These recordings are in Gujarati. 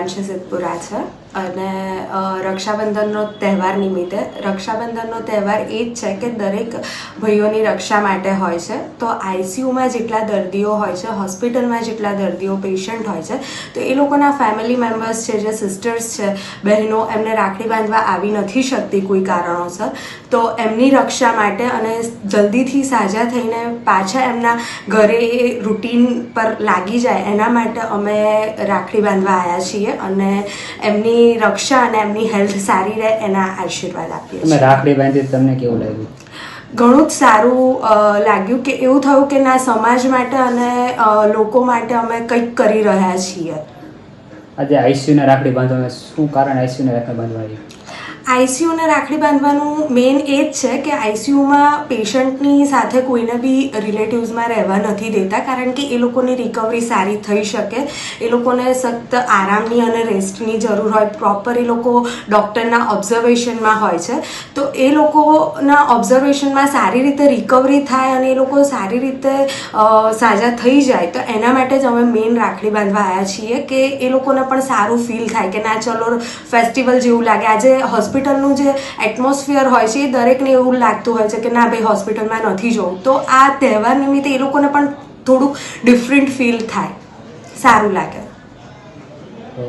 પ્રિયાંશી સિદ્ધપુરા છે. અને રક્ષાબંધનનો તહેવાર નિમિત્તે, રક્ષાબંધનનો તહેવાર એ જ છે કે દરેક ભાઈઓની રક્ષા માટે હોય છે. તો આઈસીયુમાં જેટલા દર્દીઓ હોય છે, હોસ્પિટલમાં જેટલા દર્દીઓ, પેશન્ટ હોય છે, તો એ લોકોના ફેમિલી મેમ્બર્સ છે, જે સિસ્ટર્સ છે, બહેનો, એમને રાખડી બાંધવા આવી નથી શકતી કોઈ કારણોસર. તો એમની રક્ષા માટે અને જલ્દીથી સાજા થઈને પાછા એમના ઘરે રૂટીન પર લાગી જાય, એના માટે અમે રાખડી બાંધવા આવ્યા છીએ. અને એમની રક્ષા અને એમની હેલ્થ સારી રહે એના આશીર્વાદ આપીએ છીએ. રાખડી બાંધી તમને કેવું લાગ્યું? ઘણું જ સારું લાગ્યું કે એવું થયું કે ના સમાજ માટે અને લોકો માટે અમે કંઈક કરી રહ્યા છીએ. આજે આઈસીયુને રાખડી બાંધવા શું કારણ આઈસીયુને રાખડી બાંધવા આવ્યું? આઈસીયુને રાખડી બાંધવાનું મેઇન એ જ છે કે આઈસીયુમાં પેશન્ટની સાથે કોઈને બી રિલેટિવ્સમાં રહેવા નથી દેતા, કારણ કે એ લોકોની રિકવરી સારી થઈ શકે. એ લોકોને સખ્ત આરામની અને રેસ્ટની જરૂર હોય. પ્રોપર એ લોકો ડૉક્ટરના ઓબ્ઝર્વેશનમાં હોય છે. તો એ લોકોના ઓબ્ઝર્વેશનમાં સારી રીતે રિકવરી થાય અને એ લોકો સારી રીતે સાજા થઈ જાય, તો એના માટે જ અમે મેઇન રાખડી બાંધવા આવ્યા છીએ કે એ લોકોને પણ સારું ફીલ થાય કે ના ચલો ફેસ્ટિવલ જેવું લાગે. આજે હોસ્પિટલનું જે એટમોસ્ફિયર હોય છે એ દરેકને એવું લાગતું હોય છે કે ના ભાઈ હોસ્પિટલમાં નથી જવું. તો આ તહેવાર નિમિત્તે એ લોકોને પણ થોડુંક ડિફરન્ટ ફીલ થાય. સારું લાગે.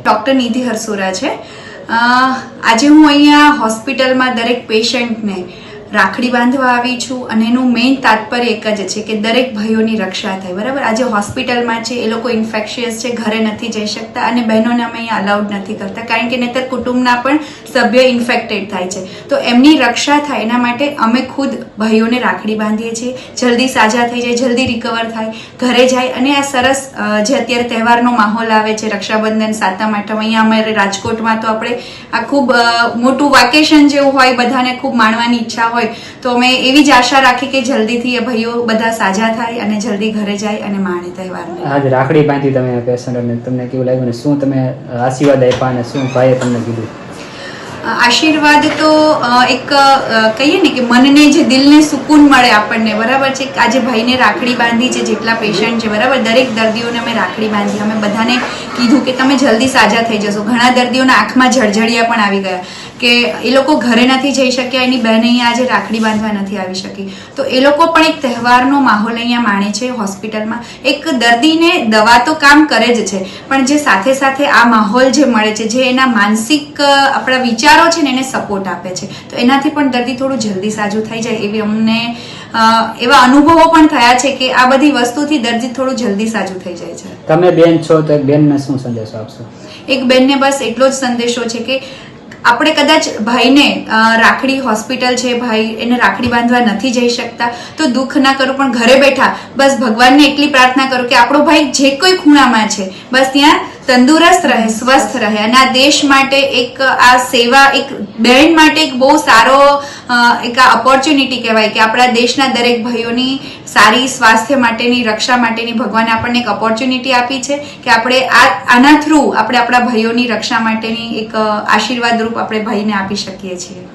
ડૉક્ટર નિધિ હરસોરા છે. આજે હું અહીંયા હોસ્પિટલમાં દરેક પેશન્ટને રાખડી બાંધવા આવી છું અને એનું મેઇન તાત્પર્ય એક જ છે કે દરેક ભાઈઓની રક્ષા થાય. બરાબર? આજે હોસ્પિટલમાં છે એ લોકો ઇન્ફેક્શિયસ છે, ઘરે નથી જઈ શકતા અને બહેનોને અમે અહીંયા અલાઉડ નથી કરતા. કારણ કે નહીતર કુટુંબના પણ સભ્ય ઇન્ફેક્ટેડ થાય છે. તો એમની રક્ષા થાય એના માટે અમે ખુદ ભાઈઓને રાખડી બાંધીએ છીએ. જલ્દી સાજા થઈ જાય, જલ્દી રિકવર થાય. ઘરે જાય અને આ સરસ જે અત્યારે તહેવારનો માહોલ આવે છે, રક્ષાબંધન, સાતમ, આઠમ, અહીંયા અમારે રાજકોટમાં તો આપણે આ ખૂબ મોટું વાકેશન જેવું હોય, બધાને ખૂબ માણવાની ઈચ્છા હોય, તો અમે એવી જ આશા રાખી કે જલ્દીથી એ ભાઈઓ બધા સાજા થાય અને જલ્દી ઘરે જાય અને માણે તહેવારને. આજ રાખડી બાંધી તમે પેશન્ટને તમને કેવું લાગ્યું ને શું તમે આશીર્વાદ આપ્યા અને શું ભાઈએ તમને કીધું? આશીર્વાદ તો એક કહીએ ને કે મનને જે દિલને સુકૂન મળે આપણને, બરાબર છે? આજે ભાઈને રાખડી બાંધી છે જેટલા પેશન્ટ છે, બરાબર? દરેક દર્દીઓને અમે રાખડી બાંધી, અમે બધાને કીધું કે તમે જલ્દી સાજા થઈ જશો. ઘણા દર્દીઓના આંખમાં જળજળિયા પણ આવી ગયા કે એ લોકો ઘરે નથી જઈ શક્યા, એની બહેન અહીંયા આજે રાખડી બાંધવા નથી આવી શકી. તો એ લોકો પણ એક તહેવારનો માહોલ અહીંયા માણે છે હોસ્પિટલમાં. એક દર્દીને દવા તો કામ કરે જ છે, પણ જે સાથે સાથે આ માહોલ જે મળે છે, જે એના માનસિક આપણા વિચારો છે ને એને સપોર્ટ આપે છે. તો એનાથી પણ દર્દી થોડું જલ્દી સાજું થઈ જાય એવી અમને એવા અનુભવો પણ થયા છે કે આ બધી વસ્તુથી દર્દી થોડું જલ્દી સાજું થઈ જાય છે. તમે બેન છો તો એક બેનને શું સંદેશો આપશો? એક બેનને બસ એટલો જ સંદેશો છે કે આપણે કદાચ ભાઈને રાખડી હોસ્પિટલ છે ભાઈ એને રાખડી બાંધવા નથી જઈ શકતા તો દુઃખ ના કરો પણ ઘરે બેઠા બસ ભગવાનને એટલી પ્રાર્થના કરો કે આપણો ભાઈ જે કોઈ ખૂણામાં છે બસ ત્યાં તંદુરસ્ત રહે, સ્વસ્થ રહે. અને આ દેશ માટે એક, આ સેવા, એક બહેન માટે એક બહુ સારો એક આ ઓપોર્ચ્યુનિટી કહેવાય કે આપણા દેશના દરેક ભાઈઓની સારી સ્વાસ્થ્ય માટેની, રક્ષા માટેની ભગવાને આપણને એક ઓપોર્ચ્યુનિટી આપી છે કે આપણે આ, આના થ્રુ આપણે આપણા ભાઈઓની રક્ષા માટેની એક આશીર્વાદ રૂપ આપણે ભાઈને આપી શકીએ છીએ.